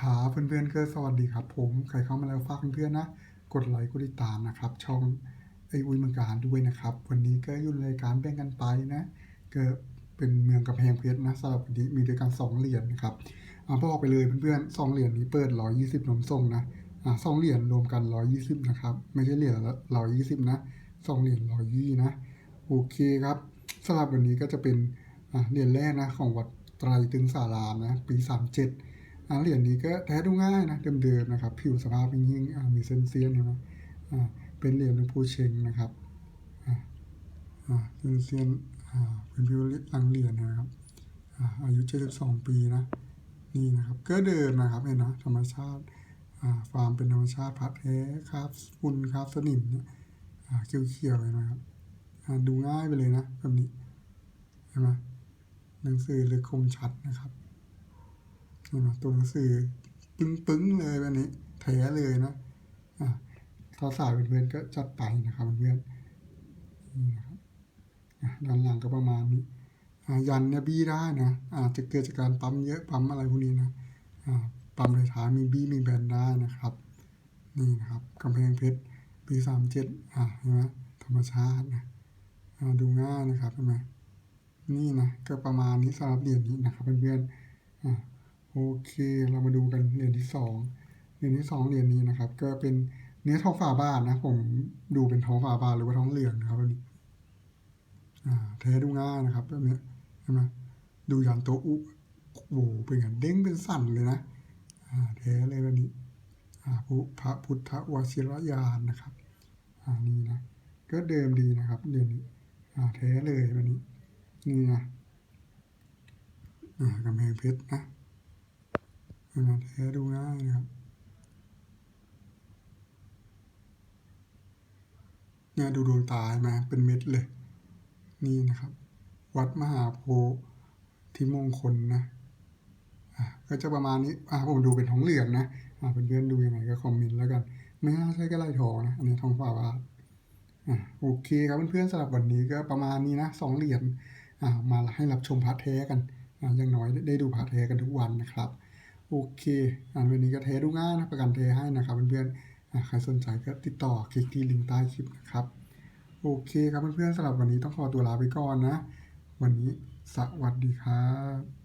ครับเพื่อนๆก็สวัสดีครับ ผมใครเข้ามาแล้วฝากเพื่อนๆนะ กดไลค์กดติดตามนะครับ ช่องไออุ้ยเมืองการด้วยนะครับ วันนี้ก็ยู่นรายการแบ่งกันไปนะก็เป็นเมืองกำแพงเพชรนะสำหรับวันนี้มีด้วยกันสองเหรียญนะครับอ่าบอกไปเลยเพื่อนๆสองเหรียญนี้เปิดร้อยยี่สิบนมส่งนะอ่าสองเหรียญรวมกันร้อยยี่สิบนะครับ ไม่ใช่เหรียญละร้อยยี่สิบนะสองเหรียญร้อยยี่นะโอเคครับสำหรับวันนี้ก็จะเป็นอ่าเหรียญแรกนะของวัดไตรตึงสารามนะปีสาม เหรียญนี้ก็แท้ดูง่ายนะเดิมๆนะครับ ผิวสภาพยิ่งอ่ามีเส้นเซียนเห็นไหมเป็นเหรียญหลวงปู่เชงนะครับเส้นเซียนเป็นผิวหลังเหรียญนะครับอายุ72ปีนะนี่นะครับก็เดิมนะครับเห็นนะธรรมชาติฟาร์มเป็นธรรมชาติพัดแท้คราบฝุ่นคราบสนิมเนี่ยเขียวๆเลยนะครับดูง่ายไปเลยนะแบบนี้เห็นไหมหนังสือเลยคมชัดนะครับ นี่นตัวหนังสือปึ้งปึ้งๆเลยแบบนี้แท้เลยนะอะถ้าสายเพื่อนๆก็จัดไปนะครับเพื่อนนี่นะครับด้านหลังก็ประมาณนี้อะยันเนี่ยบี้ได้นะอาจจะเกิดจากการปั๊มเยอะปั๊มอะไรพวกนี้นะอะปั๊มท้ายมีบี้มีแบนได้นะครับนี่นะครับกำแพงเพชรปีสามเจ็ดอะเห็นไหมธรรมชาตินะดูง่ายนะครับเห็นไหมนี่นะก็ประมาณนี้สำหรับเหรียญนี้นะครับเพื่อนๆอะ โอเค เรามาดูกันเหรียญที่สองเหรียญที่สองเหรียญนี้นะครับ ก็เป็นเนื้อทองฝาบาทนะ ผมดูเป็นทองฝาบาทหรือว่าทองเหลืองนะครับแบบนี้อ่าแท้ดูง่ายนะครับแบบนี้ใช่ไหมดูยันโตะอุโอ้โหเป็นอย่างเด้งเป็นสั่นเลยนะอ่าแท้เลยแบบนี้อ่าพระพระพุทธวชิรยานนะครับอ่านี่นะ ก็เดิมดีนะครับเหรียญนี้อ่าแท้เลยแบบนี้นี่นะอ่ากำแพงเพชรนะ เวลาแท้ดูง่ายนะครับเนี่ยดูดวงตาไหมาเป็นเม็ดเลย นี่นะครับ วัดมหาโพธิมงคลนะะก็จะประมาณนี้อะผมดูเป็นทองเหลืองนะอะเพื่อนๆดูยังไงก็คอมเมนต์แล้วกันไม่น่าใช่ก็ไล่ทองนะอันนี้ทองฝาบาทอะโอเคครับเพื่อนๆสำหรับวันนี้ก็ประมาณนี้นะสองเหรียญอะมาให้รับชมพระแท้กันอะอย่างน้อยได้ดูพระแท้กันทุกวันนะครับ โอเคอันวันนี้ก็เทดูง่ายนะประกันเทให้นะครับเพื่อนๆใครสนใจก็ติดต่อคลิกที่ลิงก์ใต้คลิปนะครับ โอเคครับเพื่อนๆสำหรับวันนี้ต้องขอตัวลาไปก่อนนะ วันนี้สวัสดีครับ